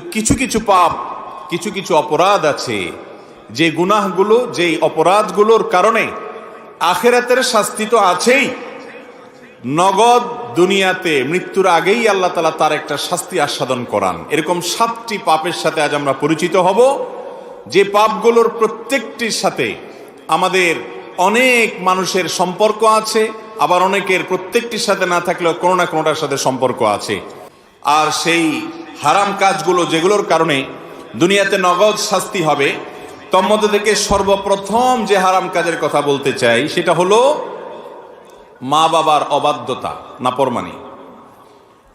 কিছু কিছু পাপ, কিছু কিছু অপরাধ আছে। যে গুনাহগুলো, যেই অপরাধগুলোর কারণে আখেরাতের শাস্তি তো আছেই। নগদ দুনিয়াতে মৃত্যুর আগেই আল্লাহ তালা তার একটা শাস্তি আস্বাদন করান। এরকম সাতটি পাপের সাথে আজ আমরা পরিচিত হব। যে পাপগুলোর প্রত্যেকটির সাথে আমাদের অনেক মানুষের সম্পর্ক আছে, আবার অনেকের প্রত্যেকটির সাথে না থাকলেও কোনো না কোনোটার সাথে সম্পর্ক আছে। আর সেই হারাম কাজগুলো যেগুলোর কারণে দুনিয়াতে নগদ শাস্তি হবে তন্মধ্যে থেকে সর্বপ্রথম যে হারাম কাজের কথা বলতে চাই, সেটা হলো মা বাবার অবাধ্যতা নাপরমানি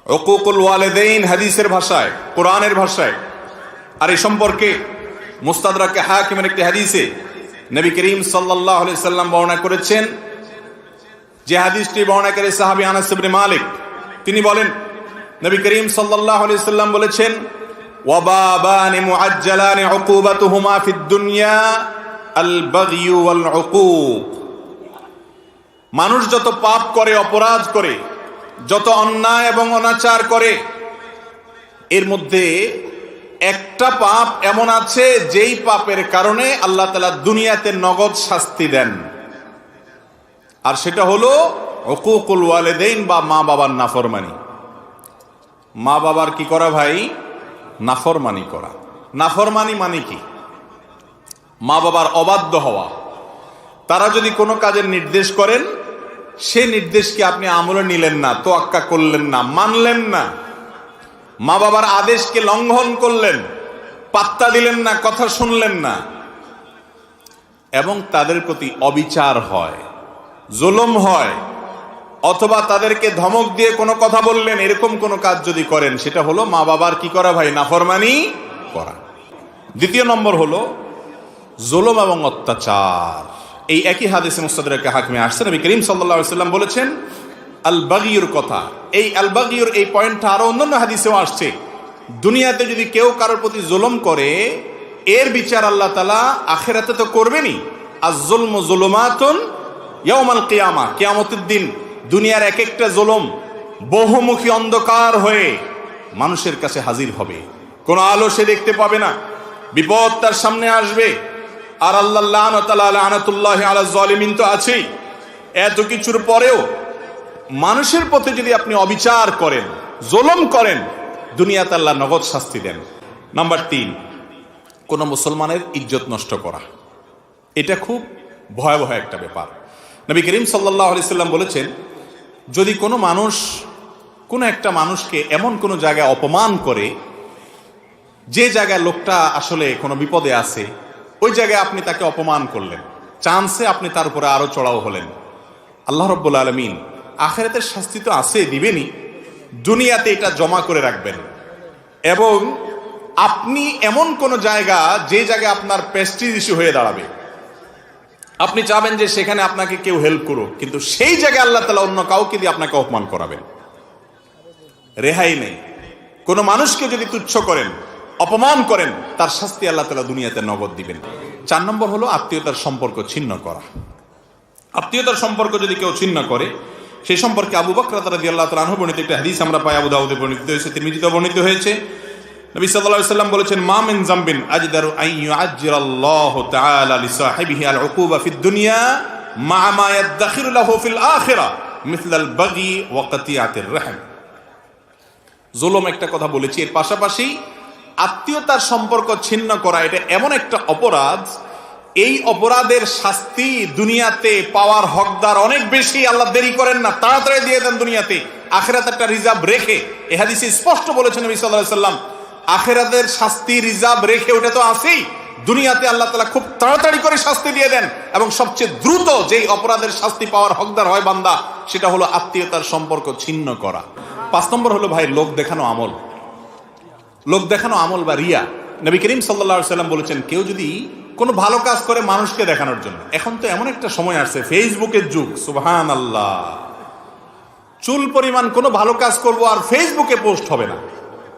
অকুকুল ওয়ালেদেইন হাদিসের ভাষায়, কোরআনের ভাষায়, আর এই সম্পর্কে মুস্তাদরাকে হাকিমের একটি হাদিসে নবী করিম সাল্লাহ সাল্লাম বর্ণনা করেছেন, যে হাদিসটি বর্ণাকারী সাহাবি আনাস ইবনে মালিক, তিনি বলেন নবী করিম সাল্লাল্লাহু আলাইহি সাল্লাম বলেছেন ওয়াবাবানি মুআজ্জালানি উকুবাতুহুমা ফিদ দুনিয়া আল ওয়াল উকুক মানুষ যত পাপ করে, অপরাধ করে, যত অন্যায় এবং অনাচার করে, এর মধ্যে একটা পাপ এমন আছে যেই পাপের কারণে আল্লাহ তালা দুনিয়াতে নগদ শাস্তি দেন। আর সেটা হলো অকুকুল ওয়ালেদেইন বা মা বাবার নাফরমানি। মা বাবার কি করা ভাই? নাফরমানি করা। নাফরমানি মানে কি? মা বাবার অবাধ্য হওয়া। তারা যদি কোনো কাজের নির্দেশ করেন, সে নির্দেশকে আপনি আমলে নিলেন না, তোয়াক্কা করলেন না, মানলেন না। মা বাবার আদেশকে লঙ্ঘন করলেন, পাত্তা দিলেন না, কথা শুনলেন না। এবং তাদের প্রতি অবিচার হয়, জুলুম হয়। অথবা তাদেরকে ধমক দিয়ে কোনো কথা বললেন, এরকম কোনো কাজ যদি করেন, সেটা হলো মা বাবার কি করা ভাই? নাফরমানি করা। দ্বিতীয় নম্বর হলো জুলুম এবং অত্যাচার। এই একই হাদিসে মুস্তাদরাকে হাকমে আসছেন নবী করিম সাল্লাল্লাহু সাল্লাম বলেছেন আল বাগিয়ুর কথা। এই আল বাগিয়ুর এই পয়েন্টটা আরও অন্যান্য হাদিসেও আসছে। দুনিয়াতে যদি কেউ কারোর প্রতি জুলুম করে, এর বিচার আল্লাহ তালা আখেরাতে তো করবেনই। আর জুলম জুলুমাতুন ইয়াউমাল কিয়ামা, কিয়ামতের দিন দুনিয়ার এক একটা জুলুম বহুমুখী অন্ধকার হয়ে মানুষের কাছে হাজির হবে। কোনো আলো সে দেখতে পাবে না। বিপদ তার সামনে আসবে। আর আল্লাহ আনাতুল্লাহ তো আছেই। এত কিছুর পরেও মানুষের প্রতি যদি আপনি অবিচার করেন, জোলম করেন, দুনিয়াতে আল্লাহ নগদ শাস্তি দেন। নাম্বার তিন, কোনো মুসলমানের ইজ্জত নষ্ট করা। এটা খুব ভয়াবহ একটা ব্যাপার। নবী করিম সাল্লাহ আলি সাল্লাম বলেছেন যদি কোনো মানুষ, কোনো একটা মানুষকে এমন কোনো জায়গায় অপমান করে, যে জায়গায় লোকটা আসলে কোনো বিপদে আছে, ওই জায়গায় আপনি তাকে অপমান করলেন। চান্সে আপনি তার উপরে আরও চড়াও হলেন। আল্লাহ রব্বুল আলমিন আখেরাতের শাস্তি তো আছে, দিবেনই। দুনিয়াতে এটা জমা করে রাখবেন। এবং আপনি এমন কোন জায়গা, যে জায়গায় আপনার প্রেস্টিজ ইস্যু হয়ে দাঁড়াবে। আপনি চাবেন যে সেখানে আপনাকে কেউ হেল্প করুক, কিন্তু সেই জায়গায় আল্লাহ তালা অন্য কাউকে দিয়ে আপনাকে অপমান করাবেন। রেহাই নেই। কোনো মানুষকে যদি তুচ্ছ করেন, অপমান করেন, তার শাস্তি আল্লাহ তালা দুনিয়াতে নগদ দিবেন। চার নম্বর হলো আত্মীয়তার সম্পর্ক ছিন্ন করা। আত্মীয়তার সম্পর্ক যদি কেউ ছিন্ন করে, সেই সম্পর্কে আবু বকর রাদি আল্লাহ তালাহ বর্ণিত একটা হাদিস আমরা পাই, আবু দাউদে বর্ণিত হয়েছে তিরমিজিতে বর্ণিত হয়েছে। নবী সাল্লাল্লাহু সাল্লাম বলেছেন, মা মিন জামবিন আজদারু আন ইউআজ্জির আল্লাহু তাআলা লিসাহিবিহি আল উকুবা ফিদ দুনিয়া মা মা ইয়াদখিরু লাহু ফিল আখিরা বাগি ওয়া কাতিয়াতির রাহম। জুলুম একটা কথা বলেছি, এর পাশাপাশি আত্মীয়তার সম্পর্ক ছিন্ন করা, এটা এমন একটা অপরাধ। এই অপরাধের শাস্তি দুনিয়াতে পাওয়ার হকদার অনেক বেশি, আল্লাহ দেরি করেন না, তাড়াতাড়ি দিয়ে দেন দুনিয়াতে। আখেরাত একটা রিজার্ভ রেখে, এ হাদিসে স্পষ্ট বলেছেন নবী সাল্লাল্লাহু আলাইহি সাল্লাম আখেরাতের শাস্তি, রিজার্ভ রেখে ওটা তো আছেই। দুনিয়াতে আল্লাহ তালা খুব তাড়াতাড়ি করে শাস্তি দিয়ে দেন এবং সবচেয়ে দ্রুত যেই অপরাধের শাস্তি পাওয়ার হকদার হয় বান্দা, সেটা হলো আত্মীয়তার সম্পর্ক ছিন্ন করা। পাঁচ নম্বর হলো ভাই, লোক দেখানো আমল। লোক দেখানো আমল বা রিয়া। নবী করিম সাল্লা সাল্লাম বলেছেন, কেউ যদি কোনো ভালো কাজ করে মানুষকে দেখানোর জন্য, এখন তো এমন একটা সময় আসছে, ফেসবুকের যুগ সুবহান আল্লাহ চুল পরিমাণ কোনো ভালো কাজ করব আর ফেসবুকে পোস্ট হবে না।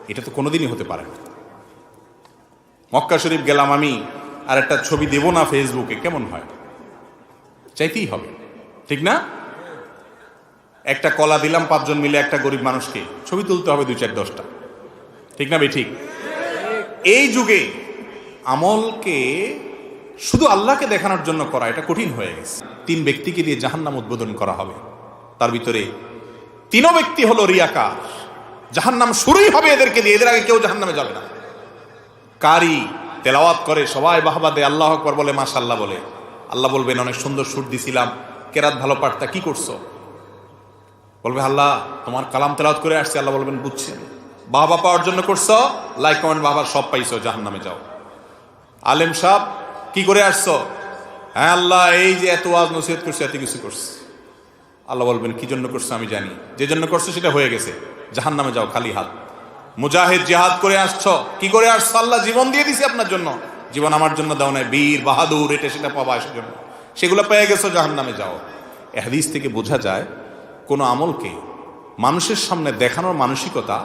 এটা তো কোনোদিনই হতে পারে না। মক্কা শরীফ গেলাম আমি, আর একটা ছবি দেব না ফেসবুকে, কেমন হয়? চাইতেই হবে, ঠিক না? একটা কলা দিলাম পাঁচজন মিলে একটা গরিব মানুষকে, ছবি তুলতে হবে দুই চার দশটা। ঠিক না ঠিক? এই যুগে আমলকে শুধু আল্লাহকে দেখানোর জন্য করা, এটা কঠিন হয়ে গেছে। তিন ব্যক্তিকে দিয়ে জাহান্নাম উদ্বোধন করা হবে। তার ভিতরে তিনও ব্যক্তি হলো রিয়াকার। জাহান্নাম শুরুই হবে এদেরকে দিয়ে, এদের আগে কেউ জাহান্নামে যাবে না। কারি তেলাওয়াত করে, সবাই বাহবা দেয়, আল্লাহ আকবর বলে মাশাল্লাহ বলে। আল্লাহ বলবেন, অনেক সুন্দর সুর দিছিলাম। কেরাত ভালো পাঠতা কি করছ? বলবে, আল্লাহ, তোমার কালাম তেলাওয়াত করে আসছে। আল্লাহ বলবেন, বুঝছেন। বাবা পাওয়ার জন্য করছ? লাইক কমেন্ট বাবার সব পাইছো, জাহান্নামে যাও। আলেম সাহ কি করে আসছো? হ্যাঁ আল্লাহ, এই যে এত আজ নসিহত করছে, এত কিছু করছে। আল্লাহ বলবেন, কি জন্য করছ আমি জানি। যে জন্য করছ সেটা হয়ে গেছে। জাহান নামে যাও, খালি হাত। মুজাহিদ জিহাদ করে আসছ। কি করে আসছো? আল্লাহ জীবন দিয়ে দিছি আপনার জন্য। জীবন আমার জন্য দাও নাই, বীর, বাহাদুর, এটা সেটা পাবা জন্য। সেগুলো পেয়ে গেছো জাহান নামে যাও। এ হাদিস থেকে বোঝা যায়, কোনো আমলকে মানুষের সামনে দেখানোর মানসিকতা,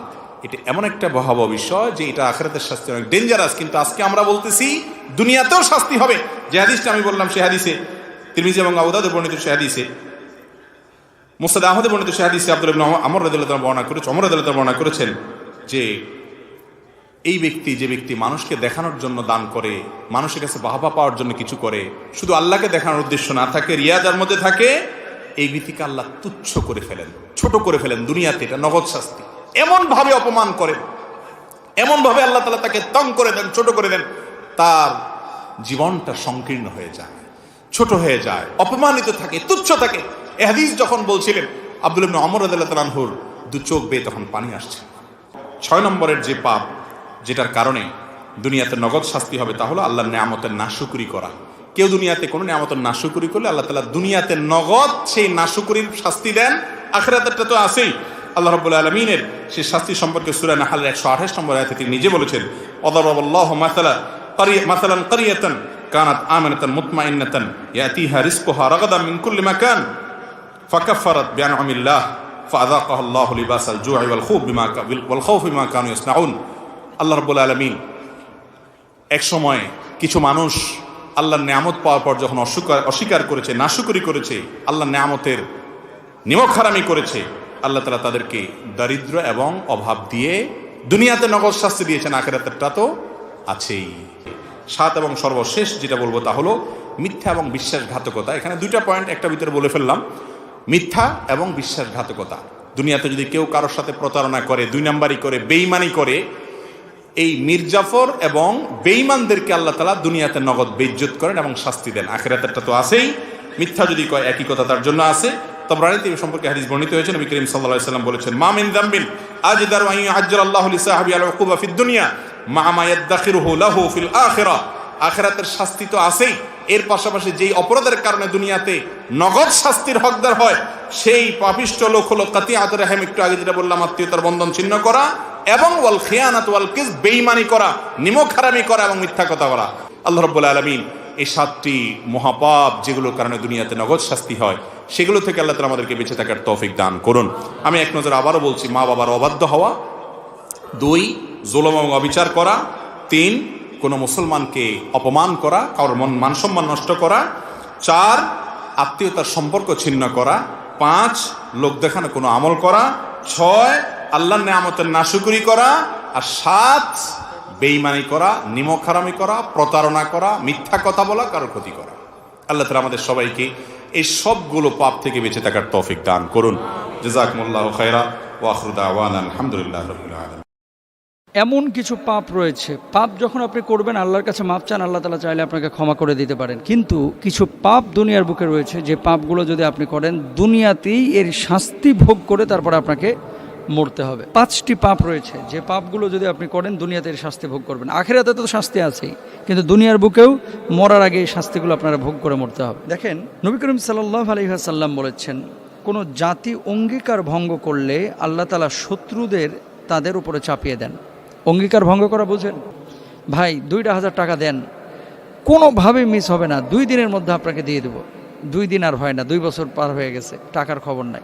এটা এমন একটা ভয়াবহ বিষয় যে এটা আখেরাতের শাস্তি অনেক ডেঞ্জারাস কিন্তু আজকে আমরা বলতেছি, দুনিয়াতেও শাস্তি হবে। যে হাদিসটা আমি বললাম সে হাদিসে, তিরমিজি এবং আবুদাদে বর্ণিত সে হাদিসে মুস্তাদ আহমদে বর্ণিত সে হাদিসে আব্দুল ইবনে আমর রাদিয়াল্লাহু বর্ণনা করেছে অমর রাদিয়াল্লাহু বর্ণনা করেছেন যে, এই ব্যক্তি যে ব্যক্তি মানুষকে দেখানোর জন্য দান করে, মানুষের কাছে বাহবা পাওয়ার জন্য কিছু করে, শুধু আল্লাহকে দেখানোর উদ্দেশ্য না, থাকে রিয়াজার মধ্যে থাকে এই ব্যক্তিকে আল্লাহ তুচ্ছ করে ফেলেন, ছোট করে ফেলেন দুনিয়াতে, এটা নগদ শাস্তি। এমন ভাবে অপমান করেন এমন ভাবে আল্লাহ তালা তাকে তং করে দেন, ছোট করে দেন, তার জীবনটা সংকীর্ণ হয়ে যায়, ছোট হয়ে যায়, অপমানিত থাকে, তুচ্ছ থাকে। এ হাদিস যখন বলছিলেন, আব্দুল ইবনে অমর তাআলাহুর দু চোখ বেয়ে তখন পানি আসছে। ছয় নম্বরের যে পাপ যেটার কারণে দুনিয়াতে নগদ শাস্তি হবে, তা হলো আল্লাহর নেয়ামতের নাশুকুরি করা। কেউ দুনিয়াতে কোনো নেয়ামতের নাশুকুরি করলে আল্লাহ তালা দুনিয়াতে নগদ সেই নাশুকুরির শাস্তি দেন, আখেরাতেরটা তো আছেই। আল্লাহ রব্বুল আলমিনের সেই শাস্তি সম্পর্কে সুরা নাহালের একশো আঠাশ নম্বর আয়াতে তিনি নিজে বলেছেন অদরবাল্লাহ মাসালা মাসালান কানাত আমানাতান মুতমাইন্নাতান ইয়াতিহা রিজকুহা রাগাদাম ফাকাফারাত বিয়ান আমিল্লাহ ফাদাকাহ আল্লাহ লিবাস আল জুআ ওয়াল খুব বিমা ওয়াল খাউফ বিমা কানু ইয়াসনাউন। এক সময় কিছু মানুষ আল্লাহর নিয়ামত পাওয়ার পর যখন অস্বীকার অস্বীকার করেছে, নাশুকরি করেছে, আল্লাহর নিয়ামতের নিমক হারামি করেছে, আল্লাহ তালা তাদেরকে দারিদ্র এবং অভাব দিয়ে দুনিয়াতে নগদ শাস্তি দিয়েছেন, আখেরাতেরটা তো আছেই। সাত এবং সর্বশেষ যেটা বলব তা হলো মিথ্যা এবং বিশ্বাসঘাতকতা। এখানে দুইটা পয়েন্ট একটা ভিতরে বলে ফেললাম। মিথ্যা এবং বিশ্বাসঘাতকতা। দুনিয়াতে যদি কেউ কারোর সাথে প্রতারণা করে, দুই নাম্বারই করে বেইমানি করে, এই মির্জাফর এবং বেইমানদেরকে আল্লাহ তালা দুনিয়াতে নগদ বেইজ্জত করেন এবং শাস্তি দেন। আখেরাতেরটা তো আছেই। মিথ্যা যদি কয়, একই কথা তার জন্য আছে। তবরানিতে এই সম্পর্কে হাদিস বর্ণিত হয়েছে। নবী করিম সাল্লাল্লাহু সাল্লাম বলেছেন, মা মিন যামবিন আজদার ওয়া ইউআজ্জাল আল্লাহু লিসাহাবি আল উকুবা ফিদ দুনিয়া, মা মা ইয়াদখিরুহু লাহু ফিল আখিরাহ আখেরাতের শাস্তি তো আছেই। এর পাশাপাশি যেই অপরাধের কারণে দুনিয়াতে নগদ শাস্তির হকদার হয়, সেই পাপিষ্ট লোক হলো কাতি আতর হেম একটু আগে যেটা বললাম, আত্মীয়তার বন্ধন ছিন্ন করা এবং ওয়াল খেয়ানাত ওয়াল কিস বেইমানি করা নিমক হারামি করা এবং মিথ্যা কথা বলা। আল্লাহ রব্বুল আলমিন এই সাতটি মহাপাপ যেগুলোর কারণে দুনিয়াতে নগদ শাস্তি হয়, সেগুলো থেকে আল্লাহ তালা আমাদেরকে বেঁচে থাকার তৌফিক দান করুন। আমি এক নজর আবারও বলছি মা বাবার অবাধ্য হওয়া। দুই, জোলম এবং অবিচার করা। তিন কোনো মুসলমানকে অপমান করা, কারোর মন মানসম্মান নষ্ট করা, চার, আত্মীয়তার সম্পর্ক ছিন্ন করা, পাঁচ, লোক দেখানো কোনো আমল করা, ছয় আল্লাহ নেয়ামতের নাশুকুরি করা, আর সাত বেইমানি করা, নিমক হারামি করা, প্রতারণা করা, মিথ্যা কথা বলা, কারোর ক্ষতি করা। আল্লাহ তালা আমাদের সবাইকে এই সবগুলো পাপ থেকে বেঁচে থাকার তৌফিক দান করুন। জাজাকমুল্লাহ খায়রা ওয়াখরুদা আওয়ান আলহামদুলিল্লাহ এমন কিছু পাপ রয়েছে। পাপ যখন আপনি করবেন, আল্লাহর কাছে মাপ চান, আল্লাহ তালা চাইলে আপনাকে ক্ষমা করে দিতে পারেন। কিন্তু কিছু পাপ দুনিয়ার বুকে রয়েছে, যে পাপগুলো যদি আপনি করেন, দুনিয়াতেই এর শাস্তি ভোগ করে তারপরে আপনাকে মরতে হবে। পাঁচটি পাপ রয়েছে, যে পাপগুলো যদি আপনি করেন, দুনিয়াতে এর শাস্তি ভোগ করবেন। আখেরাতে তো শাস্তি আছেই, কিন্তু দুনিয়ার বুকেও মরার আগে এই শাস্তিগুলো আপনারা ভোগ করে মরতে হবে। দেখেন, নবী করিম সাল্লাহ আলহিহাসাল্লাম বলেছেন, কোনো জাতি অঙ্গীকার ভঙ্গ করলে আল্লাহ তালা শত্রুদের তাদের উপরে চাপিয়ে দেন। অঙ্গীকার ভঙ্গ করা বুঝেন? ভাই, দুইটা হাজার টাকা দেন। কোনোভাবে মিস হবে না। দুই দিনের মধ্যে আপনাকে দিয়ে দেবো। দুই দিন আর হয় না। দুই বছর পার হয়ে গেছে। টাকার খবর নাই।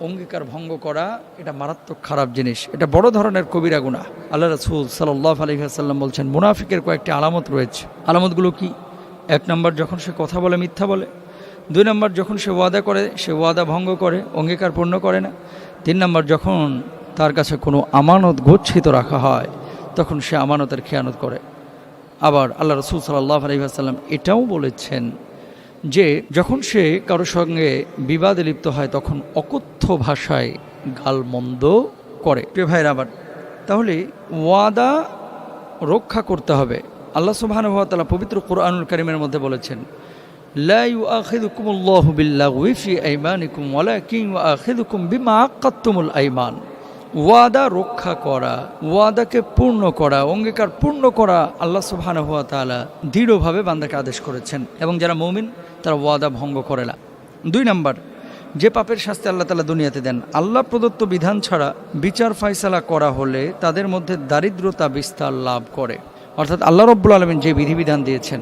অঙ্গীকার ভঙ্গ করা, এটা মারাত্মক খারাপ জিনিস। এটা বড় ধরনের কবিরা গুণা আল্লাহ রসুল সাল্লাহ আলহিহাসাল্লাম বলছেন, মুনাফিকের কয়েকটি আলামত রয়েছে। আলামতগুলো কি? এক নম্বর, যখন সে কথা বলে, মিথ্যা বলে। দুই নম্বর, যখন সে ওয়াদা করে, সে ওয়াদা ভঙ্গ করে, অঙ্গীকার পূর্ণ করে না। তিন নম্বর, যখন তার কাছে কোনো আমানত গচ্ছিত রাখা হয়, তখন সে আমানতের খেয়ানত করে। আবার আল্লাহ রসুল সাল্লাহ আলহিহাসাল্লাম এটাও বলেছেন যে, যখন সে কারও সঙ্গে বিবাদে লিপ্ত হয়, তখন অকথ্য ভাষায় গালমন্দ করে। প্রিয় ভাইয়ের আবার তাহলে ওয়াদা রক্ষা করতে হবে। আল্লাহ সুবাহানুভাতালা পবিত্র কোরআনুল করিমের মধ্যে বলেছেন লাইকুমুল্লাহ বিল্লাহ উইফি ওয়ালা কিং বিমা ওয়াদা রক্ষা করা, ওয়াদাকে পূর্ণ করা, অঙ্গীকার পূর্ণ করা আল্লাহ সুবহানাহু হুয়া তাআলা দৃঢ়ভাবে বান্দাকে আদেশ করেছেন এবং যারা মৌমিন তারা ওয়াদা ভঙ্গ করে না। দুই নাম্বার, যে পাপের শাস্তি আল্লাহ তালা দুনিয়াতে দেন, আল্লাহ প্রদত্ত বিধান ছাড়া বিচার ফাইসালা করা হলে তাদের মধ্যে দারিদ্রতা বিস্তার লাভ করে। অর্থাৎ আল্লাহ রব্বুল আলমিন যে বিধিবিধান দিয়েছেন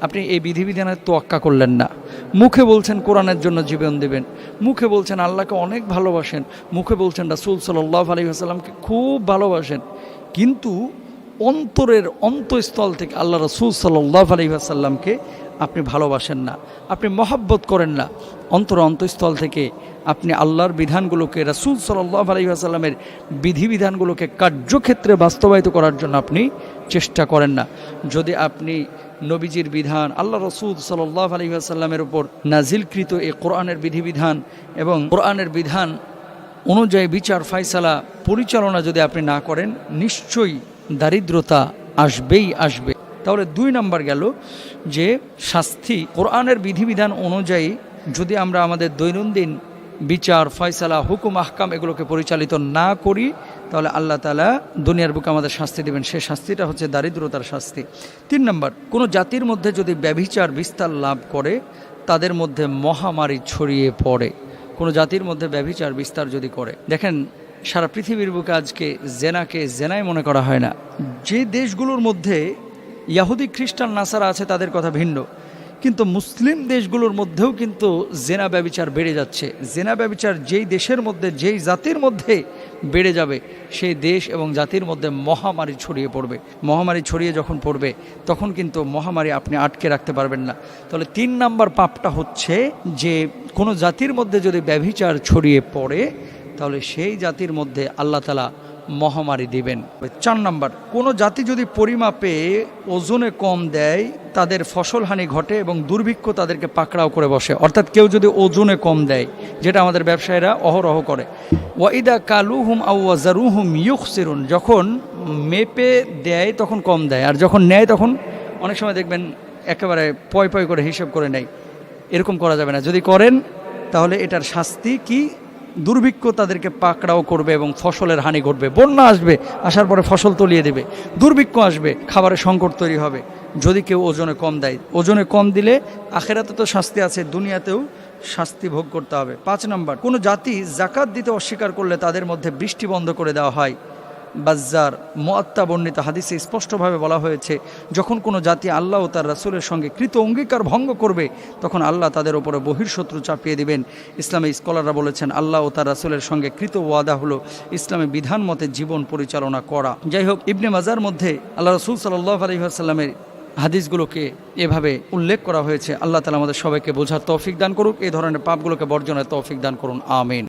আপনি এই বিধিবিধানের তোয়াক্কা করলেন না। মুখে বলছেন কোরআনের জন্য জীবন দেবেন। মুখে বলছেন আল্লাহকে অনেক ভালোবাসেন। মুখে বলছেন রাসুল সাল্লাহ আলী আসাল্লামকে খুব ভালোবাসেন। কিন্তু অন্তরের অন্তঃস্থল থেকে আল্লাহ রসুল সাল্লাহ আলী আসাল্লামকে আপনি ভালোবাসেন না। আপনি মহাব্বত করেন না। অন্তর অন্তঃস্থল থেকে আপনি আল্লাহর বিধানগুলোকে, রাসুল সাল্লাহ আলী আসাল্লামের বিধিবিধানগুলোকে কার্যক্ষেত্রে বাস্তবায়িত করার জন্য আপনি চেষ্টা করেন না। যদি আপনি নবীজির বিধান, আল্লাহ রসুল সাল্লাহ আলী আসাল্লামের উপর নাজিলকৃত এই কোরআনের বিধিবিধান এবং কোরআনের বিধান অনুযায়ী বিচার ফাইসালা পরিচালনা যদি আপনি না করেন, নিশ্চয়ই দারিদ্রতা আসবেই আসবে। তাহলে দুই নাম্বার গেল যে শাস্তি কোরআনের বিধিবিধান অনুযায়ী যদি আমরা আমাদের দৈনন্দিন বিচার, ফয়সালা, হুকুম, আহকাম এগুলোকে পরিচালিত না করি, তাহলে আল্লাহ তালা দুনিয়ার বুকে আমাদের শাস্তি দেবেন। সে শাস্তিটা হচ্ছে দারিদ্রতার শাস্তি। তিন নম্বর, কোনো জাতির মধ্যে যদি ব্যভিচার বিস্তার লাভ করে, তাদের মধ্যে মহামারী ছড়িয়ে পড়ে। কোনো জাতির মধ্যে ব্যভিচার বিস্তার যদি করে। দেখেন, সারা পৃথিবীর বুকে আজকে জেনাকে জেনাই মনে করা হয় না। যে দেশগুলোর মধ্যে ইয়াহুদি, খ্রিস্টান, নাসারা আছে, তাদের কথা ভিন্ন। কিন্তু মুসলিম দেশগুলোর মধ্যেও কিন্তু জেনা ব্যবিচার বেড়ে যাচ্ছে। জেনা ব্যবিচার যেই দেশের মধ্যে, যেই জাতির মধ্যে বেড়ে যাবে, সেই দেশ এবং জাতির মধ্যে মহামারী ছড়িয়ে পড়বে। মহামারী ছড়িয়ে যখন পড়বে, তখন কিন্তু মহামারী আপনি আটকে রাখতে পারবেন না। তাহলে তিন নাম্বার পাপটা হচ্ছে যে, কোনো জাতির মধ্যে যদি ব্যভিচার ছড়িয়ে পড়ে, তাহলে সেই জাতির মধ্যে আল্লাহ তালা মহামারী দিবেন। চার নম্বর, কোনো জাতি যদি পরিমাপে ওজনে কম দেয়, তাদের ফসলহানি ঘটে এবং দুর্ভিক্ষ তাদেরকে পাকড়াও করে বসে। অর্থাৎ কেউ যদি ওজনে কম দেয়, যেটা আমাদের ব্যবসায়ীরা অহরহ করে। ওয়াইদা কালুহুম আউয়াজারুহুম ইউখসিরুন, যখন মেপে দেয় তখন কম দেয়, আর যখন নেয় তখন অনেক সময় দেখবেন একেবারে পয় পয় করে হিসেব করে নেয়। এরকম করা যাবে না। যদি করেন, তাহলে এটার শাস্তি কি? দুর্ভিক্ষ তাদেরকে পাকড়াও করবে এবং ফসলের হানি ঘটবে। বন্যা আসবে, আসার পরে ফসল তলিয়ে দেবে। দুর্ভিক্ষ আসবে, খাবারের সংকট তৈরি হবে। যদি কেউ ওজনে কম দেয়, ওজনে কম দিলে আখেরাতে তো শাস্তি আছে, দুনিয়াতেও শাস্তি ভোগ করতে হবে। পাঁচ নম্বর, কোনো জাতি জাকাত দিতে অস্বীকার করলে তাদের মধ্যে বৃষ্টি বন্ধ করে দেওয়া হয়। বাজ্জার মোয়াত্তা বর্ণিত হাদিসে স্পষ্টভাবে বলা হয়েছে, যখন কোনো জাতি আল্লাহ ও তার রাসুলের সঙ্গে কৃত অঙ্গীকার ভঙ্গ করবে, তখন আল্লাহ তাদের উপরে বহির্শত্রু চাপিয়ে দিবেন। ইসলামী স্কলাররা বলেছেন, আল্লাহ ও তার রাসুলের সঙ্গে কৃত ওয়াদা হলো ইসলামী বিধান মতে জীবন পরিচালনা করা। যাই হোক ইবনে মাজার মধ্যে আল্লাহ রসুল সাল্লাহ আলহিহাসাল্লামের হাদিসগুলোকে এভাবে উল্লেখ করা হয়েছে। আল্লাহ তালা আমাদের সবাইকে বোঝার তৌফিক দান করুক, এই ধরনের পাপগুলোকে বর্জনের তৌফিক দান করুন। আমিন।